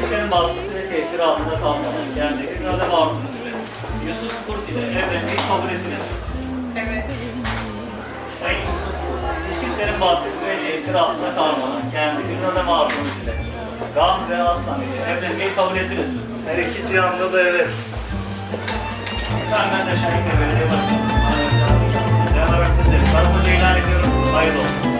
kimsenin baskısı ve tesiri altında kalmadan kendi irade ve arzunuz ile Yusuf Kurt ile evlenmeyi kabul ettiniz mi? Evet. Sayın Yusuf Kurt, hiç kimsenin baskısı ve tesiri altında kalmadan kendi ve arzunuz ile Gamze Aslan ile evlenmeyi kabul ettiniz mi? Her iki cihanda da evet. Efendim ben de Şenlikle Belediye Başkanı. Sizlerle beraber sizleri karı koca ilan ediyorum. Hayırlı olsun.